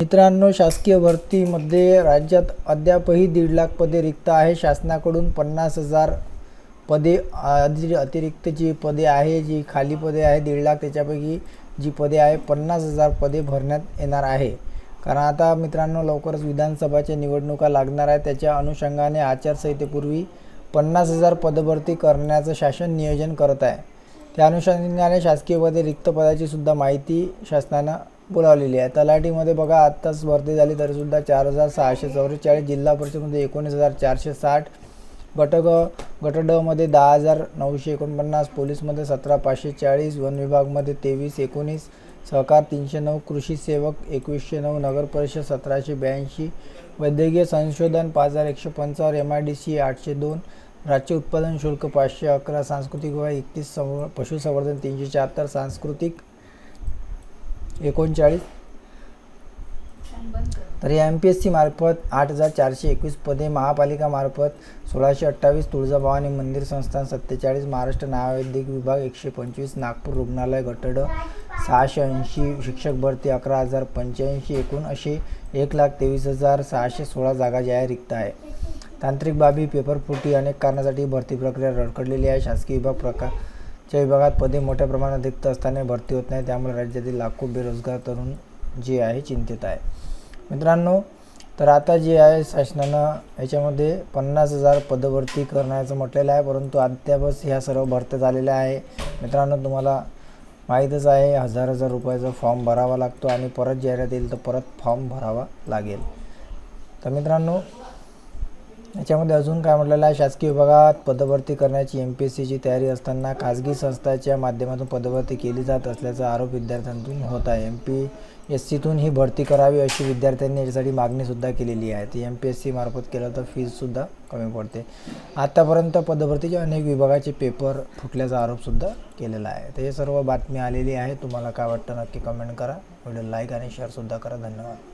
मित्रांनो शासकीय भरतीमध्ये राज्यात अद्यापही दीड लाख पदे रिक्त आहे शासनाकडून पन्नास हजार पदे अधि अतिरिक्त जी पदे आहे जी खाली पदे आहे दीड लाख त्याच्यापैकी जी पदे आहे पन्नास हजार पदे भरण्यात येणार आहे. कारण आता मित्रांनो लवकरच विधानसभाच्या निवडणुका लागणार आहे त्याच्या अनुषंगाने आचारसंहितेपूर्वी पन्नास हजार पदभरती करण्याचं शासन नियोजन करत आहे. त्या अनुषंगाने शासकीय पदे रिक्त पदाची सुद्धा माहिती शासनानं बोलावलेली आहे. तलाठीमध्ये बघा आत्ताच भरती झाली तरीसुद्धा चार हजार सहाशे चौवेचाळीस जिल्हा परिषदमध्ये एकोणीस हजार चारशे साठ गट ग गट डमध्ये दहा हजार नऊशे एकोणपन्नास पोलीसमध्ये सतरा पाचशे चाळीस वन विभागमध्ये तेवीस एकोणीस सहकार तीनशे नऊ कृषी सेवक एकवीसशे नऊ नगर परिषद सतराशे ब्याऐंशी वैद्यकीय संशोधन पाच हजार एकशे पंचावन्न एम आय डी सी आठशे दोन राज्य उत्पादन शुल्क पाचशे अकरा सांस्कृतिक विभाग एकतीस संव पशुसंवर्धन तीनशे शहात्तर सांस्कृतिक एकोणचाळीस. तर या एम पी एस सी मार्फत आठ हजार चारशे एकवीस पदे महापालिकामार्फत सोळाशे अठ्ठावीस तुळजाभवानी मंदिर संस्थान सत्तेचाळीस महाराष्ट्र नावैद्यिक विभाग एकशे पंचवीस नागपूर रुग्णालय गटड सहाशे ऐंशी शिक्षक भरती अकरा हजार पंच्याऐंशी एकूण असे एक लाख तेवीस हजार सहाशे सोळा जागा ज्या आहे रिक्त आहे. तांत्रिक बाबी पेपर फुटी अनेक कारणासाठी भरती प्रक्रिया रडकडलेली आहे. शासकीय विभाग ज्या विभागात पदे मोठ्या प्रमाणात रिक्त असताना भरती होत नाही. त्यामुळे राज्यातील लाखो बेरोजगार तरुण जे आहे चिंतित आहे. मित्रांनो तर आता जे आहे शासनानं याच्यामध्ये पन्नास हजार पदभरती करण्याचं म्हटलेलं आहे. परंतु अद्यापच ह्या सर्व भरत्या झालेल्या आहे. मित्रांनो तुम्हाला माहीतच आहे हजार हजार रुपयाचा फॉर्म भरावा लागतो आणि परत जाहिरात येईल तर परत फॉर्म भरावा लागेल. तर मित्रांनो याच्यामध्ये अजून काय म्हटलेलं आहे? शासकीय विभागात पदभरती करण्याची एम पी एस सीची तयारी असताना खाजगी संस्थांच्या माध्यमातून पदभरती केली जात असल्याचा आरोप विद्यार्थ्यांतून होत आहे. एम पी एस सीतून ही भरती करावी अशी विद्यार्थ्यांनी याच्यासाठी मागणीसुद्धा केलेली आहे. ती एम पी एस सी मार्फत केलं तर फीजसुद्धा कमी पडते. आत्तापर्यंत पदभरतीचे अनेक विभागाचे पेपर फुटल्याचा आरोपसुद्धा केलेला आहे. तर हे सर्व बातमी आलेली आहे. तुम्हाला काय वाटतं नक्की कमेंट करा. व्हिडिओ लाईक आणि शेअरसुद्धा करा. धन्यवाद.